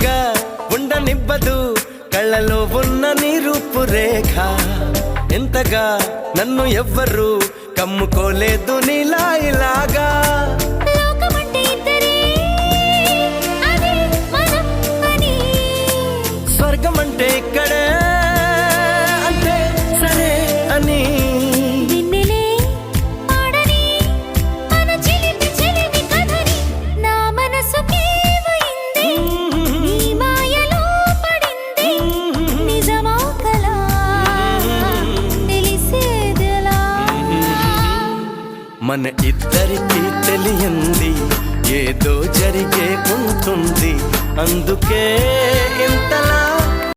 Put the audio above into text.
నిప్పుగా ఉండనివ్వదు. కళ్ళలో ఉన్న నీ రూపురేఖ ఎంతగా నన్ను ఎవ్వరు కమ్ముకోలేదు నీలా ఇలాగా స్వర్గం అంటే ఇక్కడే. మన ఇద్దరికి తెలియంది ఏదో జరిగే ఉంటుంది. అందుకే ఇంత